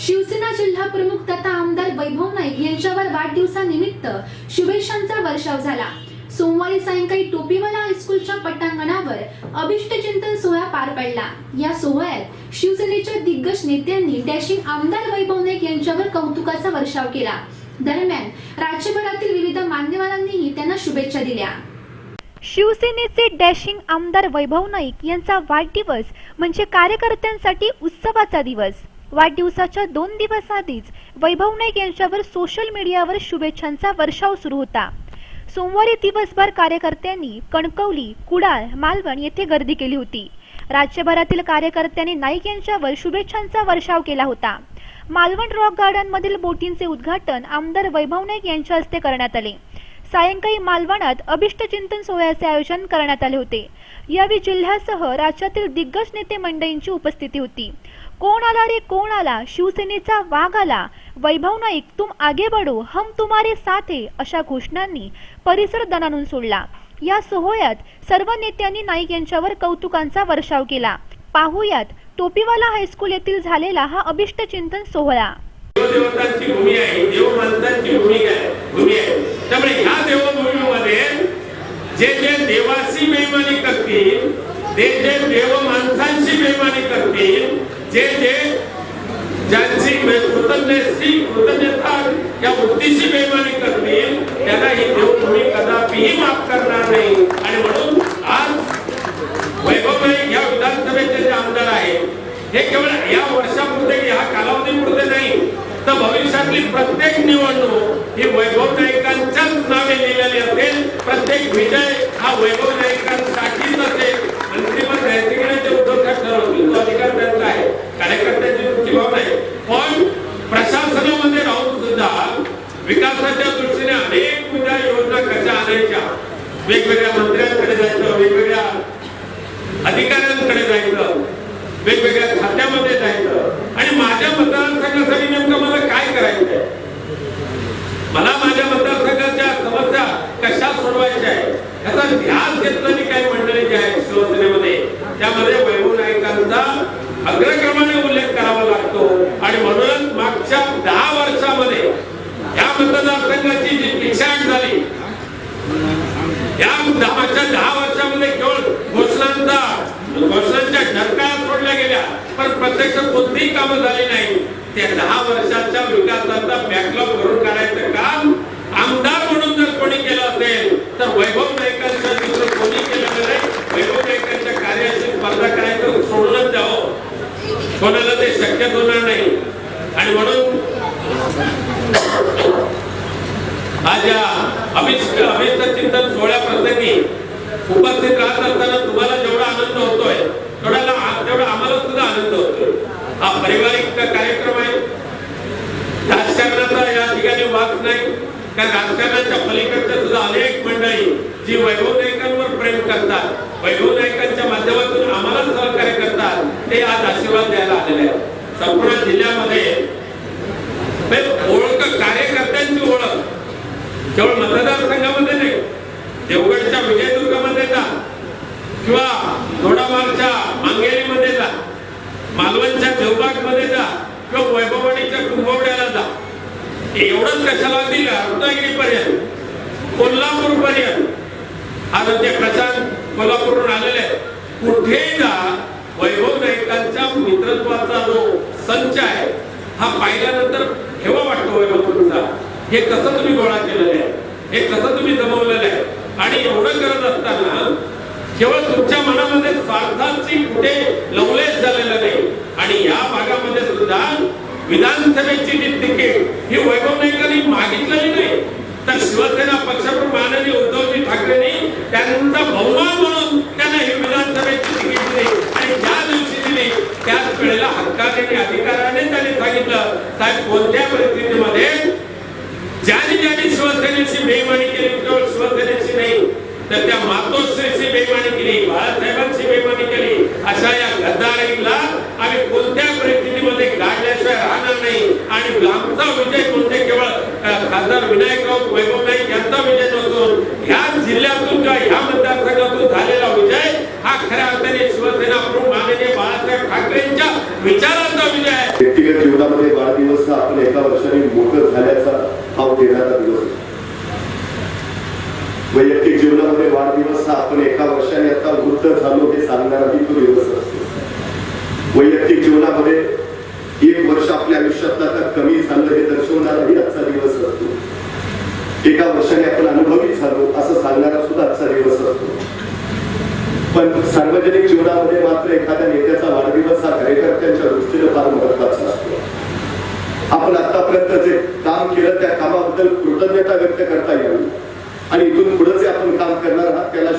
शिवसेना जिल्हा प्रमुख तथा आमदार वैभव नाईक यांच्यावर वाढदिवसानिमित्त शुभेच्छांचा वर्षाव झाला. सोमवारी सायंकाळी टोपीवाला हायस्कूलच्या पटांगणावर अभिष्ट चिंतन सोहळा पार पडला. या सोहळ्यात शिवसेनेच्या दिग्गज नेत्यांनी डॅशिंग आमदार वैभव नाईक यांच्यावर कौतुकाचा वर्षाव केला. दरम्यान राज्यभरातील विविध मान्यवरांनीही त्यांना शुभेच्छा दिल्या. शिवसेनेचे डॅशिंग आमदार वैभव नाईक यांचा वाढदिवस म्हणजे कार्यकर्त्यांसाठी उत्सवाचा दिवस. वाढदिवसाच्या दोन दिवस आधीच वैभव नाईक यांच्यावर सोशल मीडियावर शुभेच्छांचा वर्षाव सुरू होता. सोमवारी दिवसभर कार्यकर्त्यांनी कणकवली कुडाळ मालवण येथे गर्दी केली होती. राज्यभरातील कार्यकर्त्यांनी नाईक यांच्यावर शुभेच्छांचा वर्षाव केला होता. मालवण रॉक गार्डनमधील बोटींचे उद्घाटन आमदार वैभव नाईक यांच्या हस्ते करण्यात आले. सायंकाळी मालवणात अभिष्ट चिंतन सोहळ्याचे आयोजन करण्यात आले होते. यावेळी जिल्ह्यासह राज्यातील दिग्गज नेते मंडळींची उपस्थिती होती. कोण आला रे कोण आला? शिवसेनेचा वाघ आला. वैभव नाईक तुम आगे बढो हम तुम्हारे साथ अशा घोषणांनी परिसर दणानून सोडला. या सोहळ्यात सर्व नेत्यांनी नाईक यांच्यावर कौतुकांचा वर्षाव केला. पाहुयात टोपीवाला हायस्कूल येथील झालेला हा अभिष्ट चिंतन सोहळा. देवदेवतांची भूमी आहे देव माणसांची भूमी आहे भूमी आहे. त्यामुळे ह्या देवभूमीमध्ये जे जे देवाशी बेमानी करतील ते जे देव माणसांशी बेमानी करतील जे जे ज्यांची कृतज्ञशी कृतज्ञता या वृत्तीशी बेमानी करतील त्यांना ही देवभूमी कदापिही माफ करणार नाही. आणि म्हणून आज वैभव या विधानसभेचे जे आमदार आहेत हे केवळ या वर्षापुरते या कालावधीपुरते नाही तर भविष्यातली प्रत्येक निवडणूक ही वैभव नायकांच्याच नावे लिहिलेली असेल. प्रत्येक विजय हा वैभव नायकांसाठीच असेल. अंतिम न्यायाधिकरणाचे उद्धव साहेब ठरवतील तो अधिकार त्यांचा आहे. कार्यकर्त्यांची तुमची भावना आहे. पण प्रशासनामध्ये राहून सुद्धा विकासाच्या दृष्टीने अनेक उद्या योजना कशा आणायच्या? वेगवेगळ्या मंत्र्यांकडे जायचं वेगवेगळ्या अधिकाऱ्यांकडे जायचं. वेगवेगळ्या खात्यामध्ये जायचं. आणि माझ्या मतदारसंघासाठी नेमकं मला काय करायचंय? मला माझ्या मतदारसंघाच्या समस्या कशा सोडवायच्या आहेत? याचा ध्यास घेतलेली काही मंडळी जी आहेत शिवसेनेमध्ये. त्यामध्ये वैभव नायकांचा अग्रक्रमाने उल्लेख करावा लागतो. आणि म्हणूनच मागच्या दहा वर्षामध्ये या मतदारसंघाची जी पिछाट झाली या मागच्या दहा वर्षामध्ये केवळ घोषणांचा वर्षांच्या ढरकाळात सोडल्या गेल्या पण प्रत्यक्ष कोणतीही कामं झाली नाही. त्या दहा वर्षाच्या विकासाचा बॅकलॉग भरून काढायचं काम आमदार म्हणून जर कोणी केलं असेल तर वैभव नाईकांचं दुसरं कोणी केलेलं नाही वैभव नाईकांच्या कार्याशी स्पर्धा करायचं सोडूनच द्यावं कोणाला ते शक्य होणार नाही आणि म्हणून आज या अभिष्ट अभिष्ट चिंतन सोहळ्या प्रसंगी उपस्थित राहत असताना तुम्हाला जेवढा आनंद होतोय तेवढ्याला तेवढा आम्हाला सुद्धा आनंद होतोय हा पारिवारिक कार्यक्रम आहे राजकारणाचा या ठिकाणी वाद नाही कारण राजकारणाच्या पलीकडच्या सुद्धा अनेक मंडळी जी वैभव नायकांवर प्रेम करतात वैभव नायकांच्या माध्यमातून आम्हाला सहकार्य करतात ते आज आशीर्वाद द्यायला आलेले आहेत संपूर्ण जिल्ह्यामध्ये म्हणजे ओळख कार्यकर्त्यांची ओळख. केवळ मतदारसंघामध्ये नाही देवगडच्या विजयदुर्गमध्ये जा किंवा दोडामार्गच्या मांगेरीमध्ये जा मालवणच्या देवबागमध्ये जा किंवा वैभववाडीच्या कुंभवड्याला जा. एवढंच कशाला दिलं रत्नागिरीपर्यंत कोल्हापूरपर्यंत. कोल्हापूर पर्यंत आज ते प्रशांत कोल्हापूरहून आलेले आहेत. कुठेही जा वैभव नाईकांच्या मित्रत्वाचा जो संच आहे हा पाहिल्यानंतर हेवा वाटतो वैभव तुमचा हे कसं तुम्ही गोळा केलेलं आहे? हे कसं तुम्ही जमवलेलं आहे? आणि एवढं करत असताना केवळ तुमच्या मनामध्ये स्वार्थाची कुठे लवलेश झालेलं नाही. आणि या भागामध्ये सुद्धा विधानसभेची जी तिकीट ही वैभव नाईकांनी मागितलेली नाही. तर शिवसेना पक्षप्रमुख माननीय उद्धवजी ठाकरेंनी त्यांचा बहुमान म्हणून त्यांना ही विधानसभेची तिकीट दिली. आणि ज्या दिवशी त्याच वेळेला हक्काने आणि अधिकाराने त्याने सांगितलं साहेब कोणत्या परिस्थितीमध्ये ज्याने ज्याने शिवसेनेची बेमानी केली केवळ शिवसेनेची नाही तर त्या मातोश्रीची बेमानी केली बाळासाहेबांची बेमानी केली अशा या गद्दारीला आम्ही कोणत्या परिस्थितीमध्ये गाडल्याशिवाय राहणार नाही. आणि आमचा विजय म्हणजे केवळ खासदार विनायक राऊत वैभव नाईक यांचा विजय नसून ह्या जिल्ह्यातून किंवा ह्या मतदारसंघातून झालेला विजय हा खऱ्या अर्थाने शिवसेना प्रमुख माननीय बाळासाहेब ठाकरेंच्या विचारांचा विजय आहे. व्यक्तिगत जीवनामध्ये जीवनामध्ये वाढदिवस हा आपण एका वर्षाने मोठं झाल्याचा हा देणारा दिवस वैयक्तिक जीवनामध्ये वाढदिवस हा आपण एका वर्षाने आता वृद्ध झालो हे सांगणारा तो दिवस असतो वैयक्तिक जीवनामध्ये एक वर्ष आपल्या आयुष्यातलं आता कमी झालं हे दर्शवणाराही आजचा दिवस असतो एका वर्षाने आपण अनुभवी झालो असं सांगणारा सुद्धा आजचा दिवस असतो पण सार्वजनिक जीवनामध्ये मात्र एखाद्या नेत्याचा वाढदिवस हा कार्यकर्त्यांच्या दृष्टीने फार महत्त्वाचा असतो आपण आतापर्यंत जे काम केलं त्या कामाबद्दल कृतज्ञता व्यक्त करता यावी आणि इथून पुढे जे आपण काम करणार आहात त्याला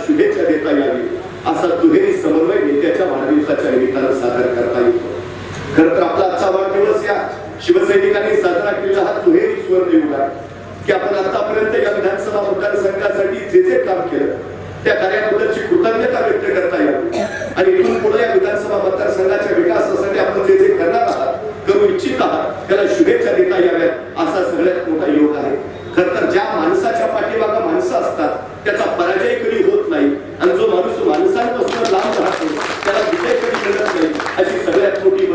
करता यावी. असा दुहेरी समन्वय नेत्याच्या वाढदिवसाच्या निमित्तानं सादर करता येतो. खर तर आपला आजचा वाढदिवस या शिवसैनिकांनी साजरा केलेला हा दुहेरी सुवर्ण युग आहे. की आपण आतापर्यंत या विधानसभा मतदारसंघासाठी जे जे काम केलं त्या कार्याबद्दलची कृतज्ञता व्यक्त करता यावी. आणि इथून पुढे या विधानसभा मतदारसंघाच्या विकासासाठी आपण जे जे करणार आहात करू इच्छित आहात त्याला शुभेच्छा देता याव्यात असा सगळ्यात मोठा योग आहे. खर तर ज्या माणसाच्या पाठीमागं माणसं असतात त्याचा पराजय कधी होत नाही आणि जो माणूस माणसांपासून लांब राहतो त्याला विजय कधी मिळत नाही अशी सगळ्यात मोठी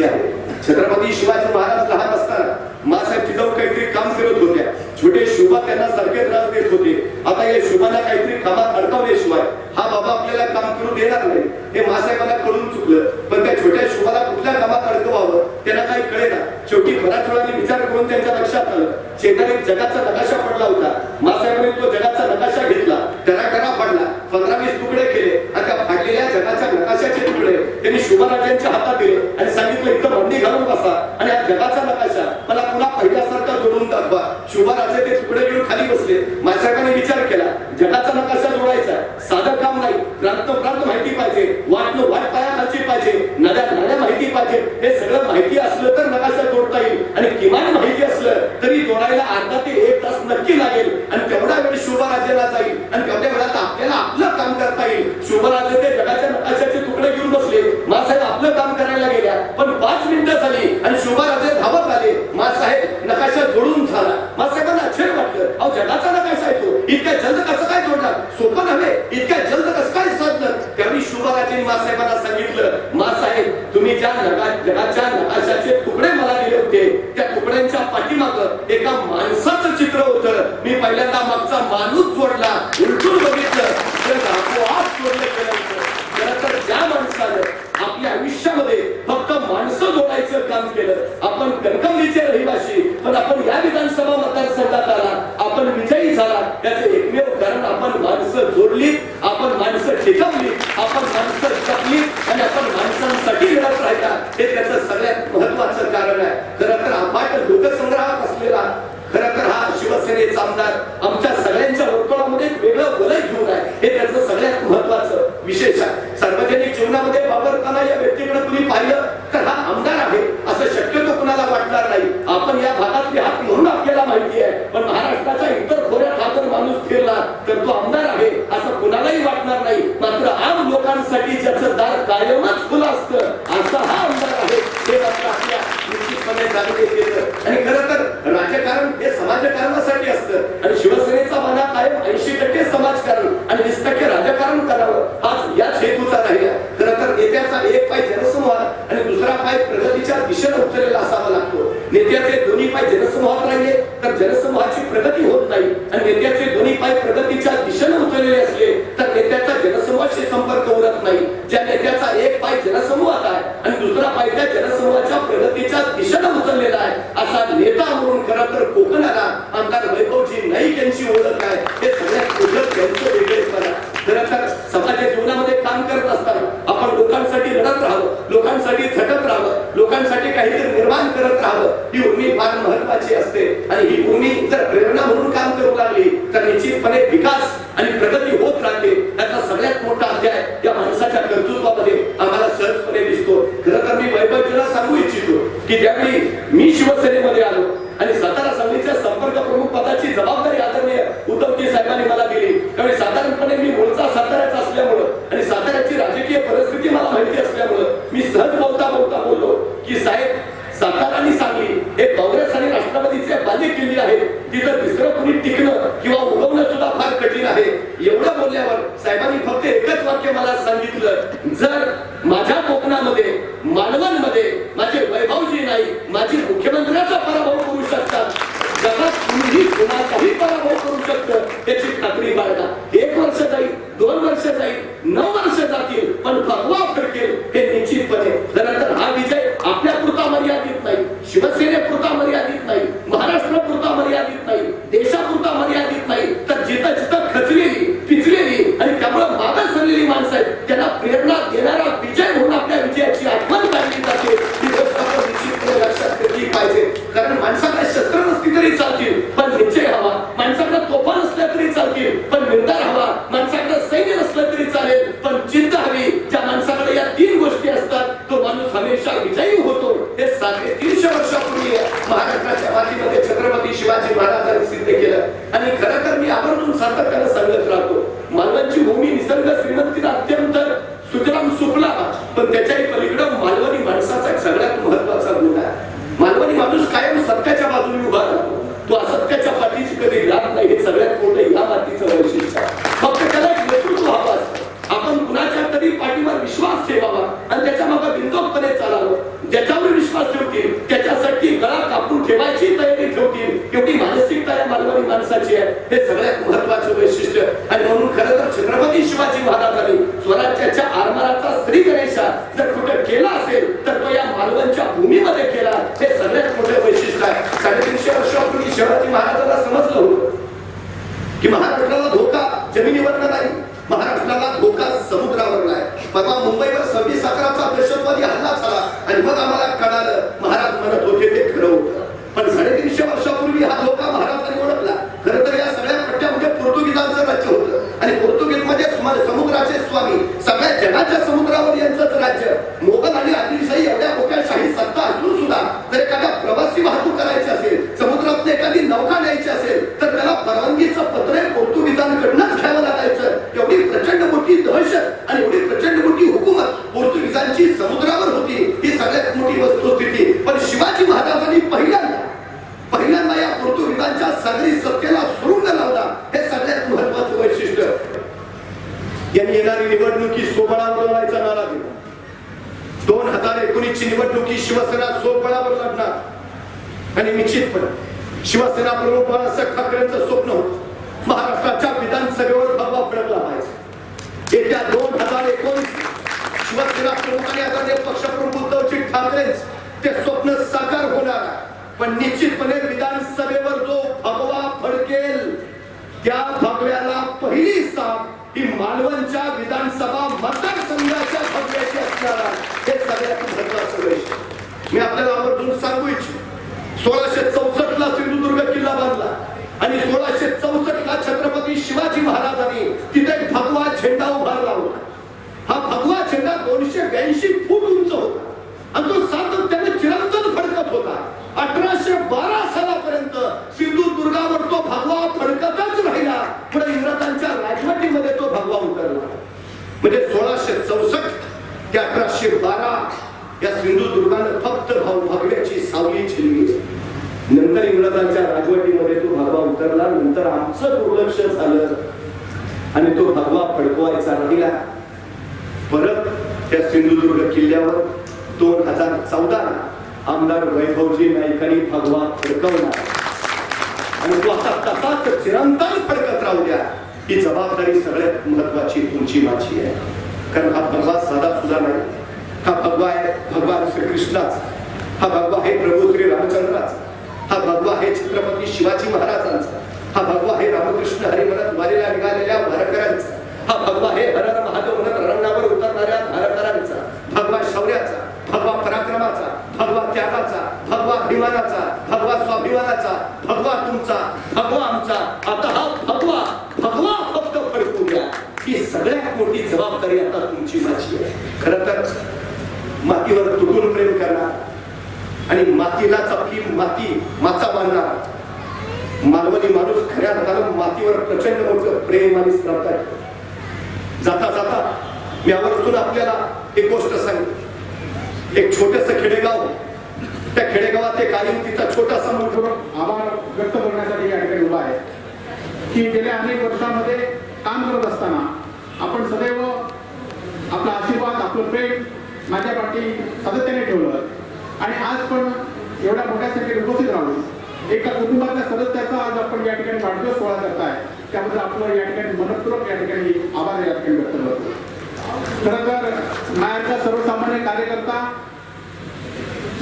केली आहे. छत्रपती शिवाजी महाराज लहान असताना मासाहेब जिजाऊ काहीतरी काम करत होत्या. छोटे शुभा त्यांना सारखे त्रास देत होते. आता या शुभाला काहीतरी कामात अडकवल्याशिवाय हा बाबा आपल्याला काम करू देणार नाही. हे मासाहेबांना कळून चुकलं. पण त्या छोट्या शुभाला कुठल्या कामात अडकवावं त्यांना काही कळेना. शेवटी बऱ्याच वेळाने विचार करून त्यांच्या लक्षात आलं. शेजारी जगाचा नकाशा पडला होता. मासाहेबांनी तो जगाचा नकाशा घेतला. त्याला करा पडला. पंधरा वीस तुकडे केले. आणि त्या फाडलेल्या जगाच्या नकाशाचे तुकडे. त्यांनी शुभाराजांच्या हातात दिले आणि सांगितलं इथं भांडी घालून बसा. आणि हा जगाचा नकाशा. मला पुन्हा पहिल्यासारखा जोडून दाखवा. शुभराजे ते तुकडे घेऊन खाली बसले. माझ्याकडे विचार केला. जगाचा नकाशा जोडायचा साधं काम नाही. प्रांत प्रांत माहिती पाहिजे. वाट वाट पाया खालची पाहिजे. नद्या नद्या माहिती पाहिजे. हे सगळं माहिती असलं तर नकाशा जोडता येईल. आणि किमान माहिती असलं तरी जोडायला अर्धा ते एक तास नक्की लागेल. आणि तेवढा वेळ शुभराजेला जाईल. आणि तेवढ्या वेळात आपल्याला आपलं काम करता येईल. शुभराजे नकाशा जोडून झाला. मासाहेबांना आश्चर्य वाटलं. अहो जगाचा नकाशा आहे तो. इतक्या जलद कसं काय जोडणार? सोपं नव्हे. इतक्या जलद कसं काय साधलं त्यावेळी शुभराजेंनी मासाहेबांना सांगितलं. मासाहेब तुम्ही ज्या नका जगाच्या नकाशाचे तुकडे मला दिले होते त्या तुकड्यांच्या पाठीमाग एका माणसाचं चित्र होतं. मी पहिल्यांदा मागचा माणूस जोडला उलटून बघितलं तर आपोआप जोडलं गेलं होतं खरं तर ज्या माणसानं आपल्या आयुष्यामध्ये फक्त माणसं जोडायचं काम केलं आपण कणकवलीचे पण आपण या विधानसभा मतदारसंघात आला आपण विजयी झाला. याचे एकमेव कारण आपण माणसं जोडली आपण माणसं टिकवली आपण माणसं जपली आणि आपण माणसांसाठी लढत राहिला. हे त्याचं सगळ्यात महत्वाचं कारण आहे. खरं तर आपण लोकसंग्रहात असलेला खरं तर हा शिवसेनेचा आमदार आमच्या सगळ्यांच्या वर्तुळामध्ये एक वेगळं वलय घेऊन आहे हे त्याचं सगळ्यात महत्वाचं विशेष आहे सार्वजनिक जीवनामध्ये वावरताना या व्यक्तीकडे तुम्ही पाहिलं तर हा आमदार आहे असं शक्यतो कुणाला वाटणार नाही आपण या भागातले हात म्हणून आपल्याला माहिती आहे पण महाराष्ट्राच्या इतर खोऱ्यात हा जर माणूस फिरला तर तो आमदार आहे असं कुणालाही वाटणार नाही मात्र आम लोकांसाठी ज्याचं दार कायमच खुलं असतं असा हा आमदार आहे हे मात्र आपल्या निश्चितपणे जाणून येतं जर प्रेरणा म्हणून काम करू लागली. तर निश्चितपणे विकास शेवटी मानसिकता या मानवानी माणसाची आहे हे सगळ्यात महत्वाचं वैशिष्ट्य आणि म्हणून खरं तर छत्रपती शिवाजी महाराजांनी आणि आता ते पक्षप्रमुख उद्धवजी ठाकरे ते स्वप्न साकार होणार पण निश्चितपणे विधानसभेवर जो भगवा फडकेल त्या भगव्याला पहिली साथ ही मालवणच्या विधानसभा मतदारसंघाच्या भगव्याची असणार हे सगळ्यात महत्वाचं वैशिष्ट्य. मी आपल्याला आवर्जून सांगू इच्छितो. सोळाशे चौसष्ट ला सिंधुदुर्ग किल्ला बांधला आणि सोळाशे चौसष्ट ला छत्रपती शिवाजी महाराजांनी तिथे भगवा झेंडा दोनशे ब्याऐंशी फूट उंच होता. आणि तो सातत्याने चिरंतन फडकत होता. अठराशे बारा सालापर्यंत सिंधुदुर्गावर तो भगवा फडकतच राहिला. पुढे इंग्रजांच्या राजवटीमध्ये तो भगवा उतरला. म्हणजे सोळाशे चौसष्ट ते अठराशे बारा या सिंधुदुर्गानं फक्त भाऊ भागव्याची सावली छिनली नंतर इंग्रजांच्या राजवटीमध्ये तो भगवा उतरला. नंतर आमचं दुर्लक्ष झालं. आणि तो भगवा फडकवायचा राहिला. परत त्या सिंधुदुर्ग किल्ल्यावर दोन हजार चौदा आमदार वैभवजी नाईकांनी भगवा फडकवला. आणि तो आता तसाच चिरंतन फडकत राहू द्या ही जबाबदारी सगळ्यात महत्वाची तुमची माझी आहे. कारण हा भगवा साधा सुद्धा नाही. हा भगवा आहे भगवान श्रीकृष्णाच. हा भगवा आहे प्रभू श्री रामचंद्राच. हा भगवा आहे छत्रपती शिवाजी महाराजांचा. हा भगवा आहे रामकृष्ण हरिमरत वारीला ठेवला आहे. की गेल्या अनेक वर्षामध्ये काम करत असताना आपण सदैव आपला आशीर्वाद आपलं प्रेम माझ्या पाठी सातत्याने ठेवलं. आणि आज पण एवढ्या मोठ्या संख्येने उपस्थित राहू एका कुटुंबातल्या सदस्याचा आज आपण या ठिकाणी वाढदिवस सोहळा करताय. त्याबद्दल आपलं या ठिकाणी मनपूर्वक या ठिकाणी आभार या ठिकाणी व्यक्त करतो. खरं तर नायकचा सर्वसामान्य कार्यकर्ता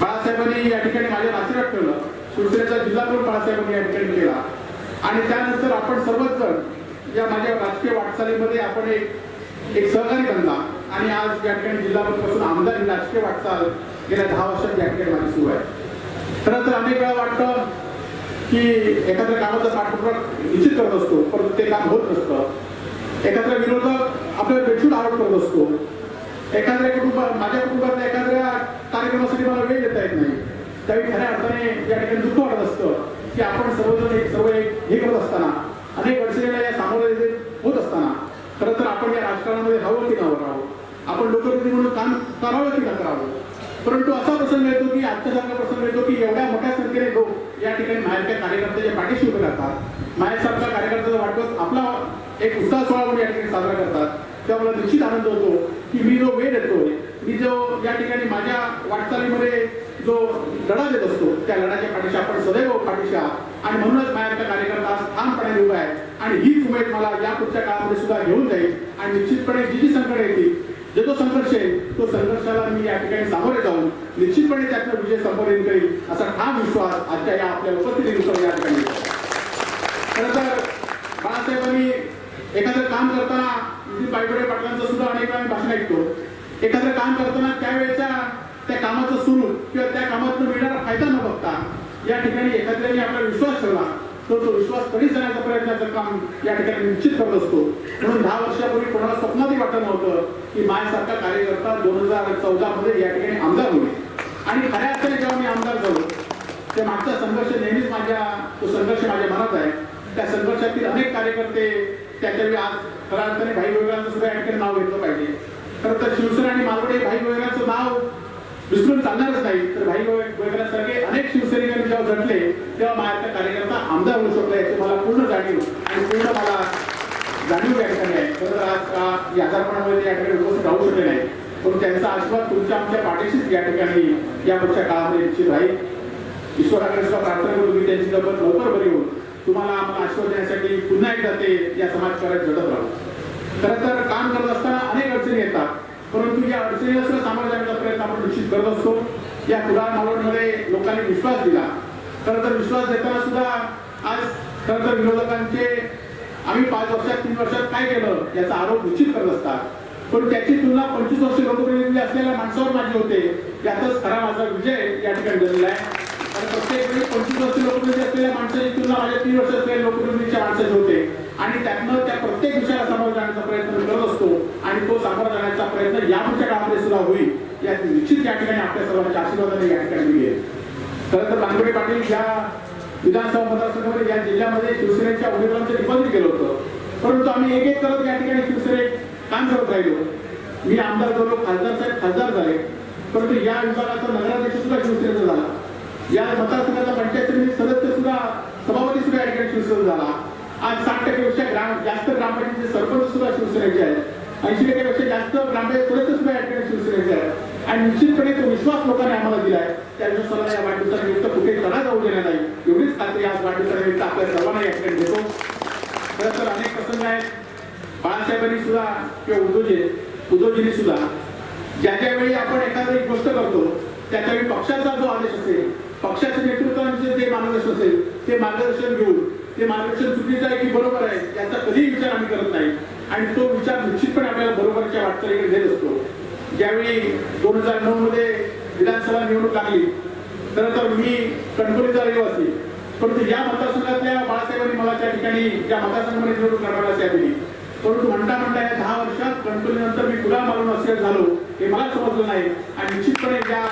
बाळासाहेबांनी या ठिकाणी माझ्या आशीर्वाद ठेवलं. शिवसेनेचा जिल्हा प्रमुख बाळासाहेबांनी या ठिकाणी केला. आणि त्यानंतर आपण सर्वच जण या माझ्या राजकीय वाटचालीमध्ये आपण एक एक सहकारी बनला. आणि आज या ठिकाणी जिल्हापासून आमदार ही राजकीय वाटचाल गेल्या दहा वर्षात या ठिकाणी माझी सुरू आहे. खरं तर अनेक वेळा वाटतं की एखाद्या कामाचा पाठपुरा निश्चित करत असतो परंतु ते काम होत नसतं. एखाद्या विरोधक आपल्याला भेटून आरोप करत असतो. एखाद्या कुटुंबा माझ्या कुटुंबातल्या एखाद्या कार्यक्रमासाठी मला वेळ देता येत नाही. त्यावेळी खऱ्या अर्थाने या ठिकाणी दुःख वाटत असतं. की आपण सर्वजण एक सर्व एक हे करत असताना अनेक अडचणीला या सामोरे होत असताना खरं तर आपण या राजकारणामध्ये राहावं की न राहावं आपण लोकप्रतिनिधी म्हणून काम करावं की न करावं? परंतु असा प्रसंग येतो की आजच्यासारखा प्रसंग येतो की एवढ्या मोठ्या संख्येने लोक या ठिकाणी माहेरच्या कार्यकर्त्याच्या पाठीशी उभे राहतात. माहेरसारखा कार्यकर्त्याचा वाटवत आपला एक उत्साह सोहळा म्हणून या ठिकाणी साजरा करतात. त्यामुळे निश्चित आनंद होतो की मी जो वेळ येतो मी जो या ठिकाणी माझ्या वाट जो लढा देत असतो त्या लढाच्या पाठीशी आपण सदैव पाठीशी आहात. आणि म्हणूनच माझ्या कार्यकर्ता आज ठामपणे उभा आहे आणि हीच उमेद मला या पुढच्या काळामध्ये सुद्धा घेऊन जाईल. आणि निश्चितपणे जी जी संकट येतील जे तो संघर्ष आहे तो संघर्षाला मी या ठिकाणी सामोरे जाऊन निश्चितपणे त्यातनं विजय संपादन करेल असा ठाम विश्वास आजच्या या आपल्या उपस्थितीनुसार या ठिकाणी खरं तर बाळासाहेबांनी एखादं काम करताना पायगडे पाटलांचं सुद्धा अनेक वेळा भाषण ऐकतो. एखादं काम करताना त्यावेळेच्या त्या कामाचं सुरू किंवा त्या कामातून मिळणारा फायदा न बघता या ठिकाणी एखाद्याने आपला विश्वास ठेवला तर तो विश्वास कधी जाण्याचा प्रयत्नाचं काम या ठिकाणी निश्चित करत असतो. म्हणून दहा वर्षापूर्वी कोणाला स्वप्नातही वाटत नव्हतं की माझ्यासारखा कार्यकर्ता दोन हजार चौदा मध्ये या ठिकाणी आमदार होईल. आणि खऱ्या अर्थाने जेव्हा मी आमदार झालो ते मागचा संघर्ष नेहमीच माझ्या तो संघर्ष माझ्या मनात आहे. त्या संघर्षातील अनेक कार्यकर्ते त्याच्यावेळी आज खऱ्या अर्थाने भाई वगैरेंचं सुद्धा या ठिकाणी नाव घेतलं पाहिजे. खरं तर शिवसेना आणि मालवडे भाई वगैरेंचं नाव विसरून चालणारच नाही. तर भाई वगैरेसारखे अनेक शिवसैनिकांनी जेव्हा झटले तेव्हा माझ्या कार्यकर्ता आमदार होऊ शकला याची मला पूर्ण जाणीव आणि पूर्ण मला जाणीव या ठिकाणी आहे खरं तर आज या या ठिकाणी उपस्थित राहू शकले नाही. पण त्यांचा आशीर्वाद तुमच्या आमच्या पाठीशीच या ठिकाणी या पुढच्या काळामध्ये निश्चित राहील. ईश्वराकडे सुद्धा प्रार्थना करू की त्यांची तब्येत लवकर बरी होऊन तुम्हाला आपण आश्वास देण्यासाठी पुन्हा एकदा ते या समाजकार्यात झटत राहू. खरं तर काम करत असताना अनेक अडचणी येतात परंतु या अडचणीला सुद्धा सामोरं जाण्याचा प्रयत्न आपण निश्चित करत असतो. या कुडाळ मालवणमध्ये लोकांनी विश्वास दिला. खरं तर विश्वास देताना सुद्धा आज खरं तर विरोधकांचे आम्ही पाच वर्षात तीन वर्षात काय केलं याचा आरोप निश्चित करत असतात. पण त्याची तुलना पंचवीस वर्ष लोकप्रतिनिधी असलेल्या माणसावर माझी होते. यातच खरा माझा विजय या ठिकाणी झालेला आहे. प्रत्येक वेळी पंचवीस वर्ष लोकप्रतिनिधी असलेल्या माणसाची तुलना माझ्या तीन वर्ष असलेल्या लोकप्रतिनिधीच्या माणसाची होते. आणि त्यातनं त्या प्रत्येक विषयाला सामोरं जाण्याचा प्रयत्न करत असतो. आणि तो सामोरं जाण्याचा प्रयत्न यापुढच्या काळामध्ये सुद्धा होईल. यात निश्चित या ठिकाणी आपल्या सर्वांच्या आशीर्वादाने या ठिकाणी दिली येईल. खरं तर बांगडे पाटील या विधानसभा मतदारसंघामध्ये या जिल्ह्यामध्ये शिवसेनेच्या उमेदवारांचं डिपॉझिट केलं होतं परंतु आम्ही एक एक करत या ठिकाणी शिवसेने काम करत राहिलो. मी आमदार झालो खासदार साहेब खासदार झाले. परंतु या विभागाचा नगराध्यक्ष सुद्धा शिवसेनेचा झाला. या मतदारसंघाचा पंचायत म्हणजे सदस्य सुद्धा सभापती सुद्धा या ठिकाणी शिवसेना झाला. आज साठ टक्केपेक्षा ग्राम जास्त ग्रामपंचायतीचे सरपंच सुद्धा शिवसेनेचे आहेत. ऐंशी टक्केपेक्षा जास्त ग्रामपंचायत सदस्य सुद्धा या ठिकाणी शिवसेनेचे आहेत. आणि निश्चितपणे तो विश्वास लोकांनी आम्हाला दिलाय. त्या विश्वासाला या वाढदिवसानिमित्त कुठे तडा जाऊ देणार नाही एवढीच खात्री आज वाढदिवसानिमित्त आपल्या सर्वांना या ठिकाणी देतो. खरं तर अनेक प्रसंग आहेत. बाळासाहेबांनी सुद्धा किंवा उद्धवजी उद्धवजींनी सुद्धा ज्या ज्या वेळी आपण एखादी गोष्ट करतो त्या त्यावेळी पक्षाचा जो आदेश असेल पक्षाच्या नेतृत्वांचे जे मार्गदर्शन असेल ते मार्गदर्शन घेऊन ते मार्गदर्शन चुकीचं आहे की बरोबर आहे याचा कधीही विचार आम्ही करत नाही. आणि तो विचार निश्चितपणे आपल्याला बरोबरच्या वाटचालीकडे देत असतो. ज्यावेळी दोन हजार नऊ मध्ये विधानसभा निवडणूक लागली खरं तर मी कणकोलीचा रहिवासी. परंतु या मतदारसंघातल्या बाळासाहेबांनी मला त्या ठिकाणी त्या मतदारसंघामध्ये निवडणूक लढवायला त्या दिली परंतु म्हणता म्हणता या दहा वर्षात कणकोलीनंतर मी पुन्हा मारून असेल झालो हे मला समजलं नाही. आणि निश्चितपणे या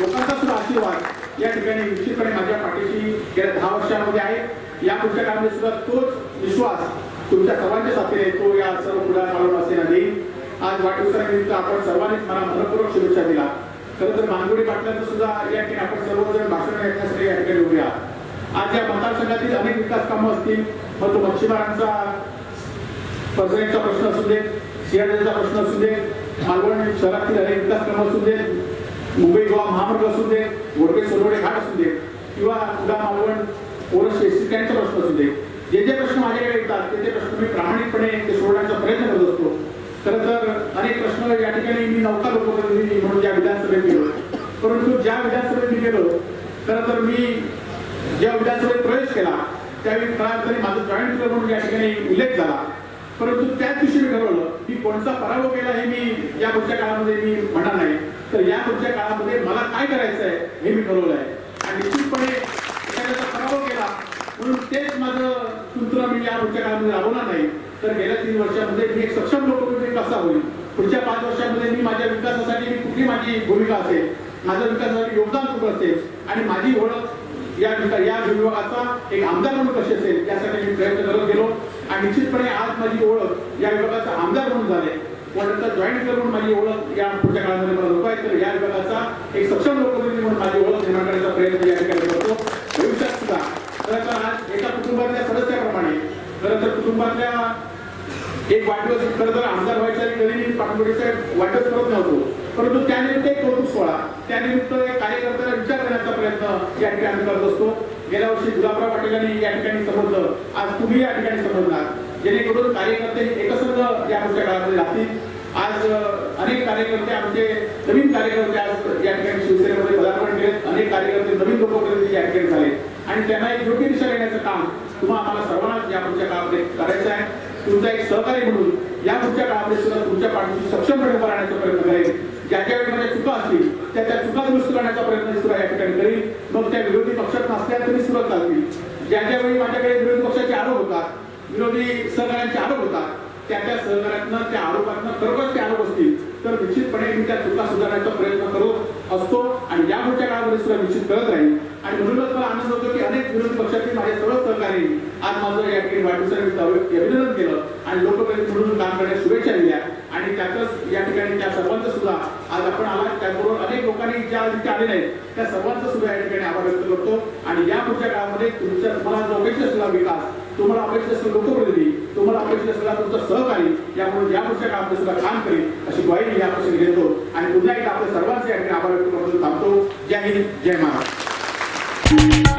लोकांचा सुद्धा आशीर्वाद या ठिकाणी निश्चितपणे माझ्या पाठीशी गेल्या दहा वर्षामध्ये आहे. या पुढच्या काळामध्ये सुद्धा तोच विश्वास तुमच्या सर्वांच्या साथीने तो या सर्व पुढे मालून असेल देईल आज वाढदिवसानिमित्त आपण सर्वांनीच मला मनपूर्वक शुभेच्छा दिला खरं तर मानगुडी पाटलांचं सुद्धा या ठिकाणी आपण सर्वजण भाषण ऐकण्यासाठी या ठिकाणी उभे आहात. आज या मतदारसंघातील अनेक विकास कामं असतील. मग तो मच्छीमारांचा पर्यायांचा प्रश्न असू दे सीआरचा प्रश्न असू दे मालवण शहरातील अनेक विकास कामं असू दे मुंबई गोवा महामार्ग असू दे गोडके सोलवडे घाट असू दे किंवा कुडा मालवण ओरस त्यांचा प्रश्न असू दे. जे जे प्रश्न माझ्याकडे येतात ते ते प्रश्न मी प्रामाणिकपणे ते सोडवण्याचा प्रयत्न करत असतो. खरं तर अनेक प्रश्न या ठिकाणी मी नौका लोकप्रतिनिधी म्हणून ज्या विधानसभेत गेलो परंतु ज्या विधानसभेत मी गेलो खरं तर मी ज्या विधानसभेत प्रवेश केला त्यावेळी खरा तरी माझं जॉईंट क्लब म्हणून या ठिकाणी उल्लेख झाला. परंतु त्याच दिवशी मी ठरवलं की कोणता पराभव केला हे मी या पुढच्या काळामध्ये मी म्हणणार नाही. तर या काय करायचं आहे हे मी ठरवलं आहे आणि निश्चितपणे एखाद्याचा पराभव केला. म्हणून तेच माझं तंत्र मी या पुढच्या काळामध्ये राबवणार नाही. तर गेल्या तीन वर्षामध्ये मी एक सक्षम लोकप्रतिनिधी कसा होईल? पुढच्या पाच वर्षामध्ये मी माझ्या विकासासाठी मी कुठली माझी भूमिका असेल? माझ्या विकासासाठी योगदान कुठं असेल? आणि माझी ओळख या विका- या विभागाचा एक आमदार म्हणून कशी असेल? यासाठी मी प्रयत्न करत गेलो. आणि निश्चितपणे आज माझी ओळख या विभागाचा आमदार म्हणून झाले. कोणाचा जॉईंट करून म्हणून माझी ओळख या पुढच्या काळामध्ये मला लोक आहेत. तर या विभागाचा एक सक्षम लोकप्रतिनिधी म्हणून माझी ओळख निर्माण करण्याचा प्रयत्न या ठिकाणी करतो. भविष्यात सुद्धा. खरं तर आज एका कुटुंबातल्या सदस्याप्रमाणे खरं तर कुटुंबातल्या एक वाढदिवस खरं तर आमदार व्हायच्या आधी कधी मी वाटच करत नव्हतो. परंतु त्यानिमित्त एक कौतुक सोहळा. त्यानिमित्त एक कार्यकर्त्याला विचार करण्याचा प्रयत्न या ठिकाणी करत असतो. गेल्या वर्षी गुलाबराव पाटील यांनी या ठिकाणी समजलं आज तुम्ही या ठिकाणी समजणार जेणेकरून कार्यकर्ते एकत्र या आमच्या काळामध्ये राहतील. आज अनेक कार्यकर्ते आमचे नवीन कार्यकर्ते आज या ठिकाणी शिवसेनेमध्ये पदार्पण केले अनेक कार्यकर्ते नवीन लोकप्रतिनिधी या ठिकाणी झाले आणि त्यांना एक योग्य दिशा देण्याचं काम तुम्हा आम्हाला सर्वांना या पुढच्या काळामध्ये करायचं आहे. तुमचा एक सहकारी म्हणून या पुढच्या काळामध्ये सुद्धा तुमच्या पाठीशी सक्षमपणे उभा राहण्याचा प्रयत्न करेल ज्या ज्या वेळी माझ्या चुका असतील त्या त्या चुका दुरुस्त करण्याचा प्रयत्न सुद्धा या ठिकाणी करेल मग त्या विरोधी पक्षात नसल्या तरी सुरुवात चालतील. ज्या ज्या वेळी माझ्याकडे विरोधी पक्षाचे आरोप होतात विरोधी सहकाऱ्यांचे आरोप होतात. त्या त्या सहकार्यातनं त्या आरोपातनं खरोखर ते आरोप असतील तर निश्चितपणे मी त्या चुका सुधारण्याचा प्रयत्न करत असतो आणि या पुढच्या काळामध्ये सुद्धा निश्चित करत राहील. आणि म्हणूनच मला आनंद होतो की अनेक विरोधी पक्षातील माझे सर्व सहकारी आज माझं या ठिकाणी वाढदिवसानिमित्त अभिनंदन केलं आणि लोकप्रतिनिधी म्हणून काम करण्यास शुभेच्छा दिल्या. आणि त्यातच या ठिकाणी त्या सर्वांचं सुद्धा आज आपण आला त्याबरोबर अनेक लोकांनी ज्या तिथे आले नाहीत त्या सर्वांचं सुद्धा या ठिकाणी आभार व्यक्त करतो. आणि या पुढच्या काळामध्ये तुमच्या तुम्हाला जो सुद्धा विकास तुम्हाला अपेक्षित असेल असलेले देवी तुम्हाला अपेक्षित असलेला तुमचा सहकारी यामुळे या पुस्तक आपण सुद्धा काम करेल अशी ग्वाही या पुस्तक घेतो आणि पुन्हा एकदा आपल्या सर्वांचे आभार व्यक्त करून थांबतो. जय हिंद जय महाराष्ट्र.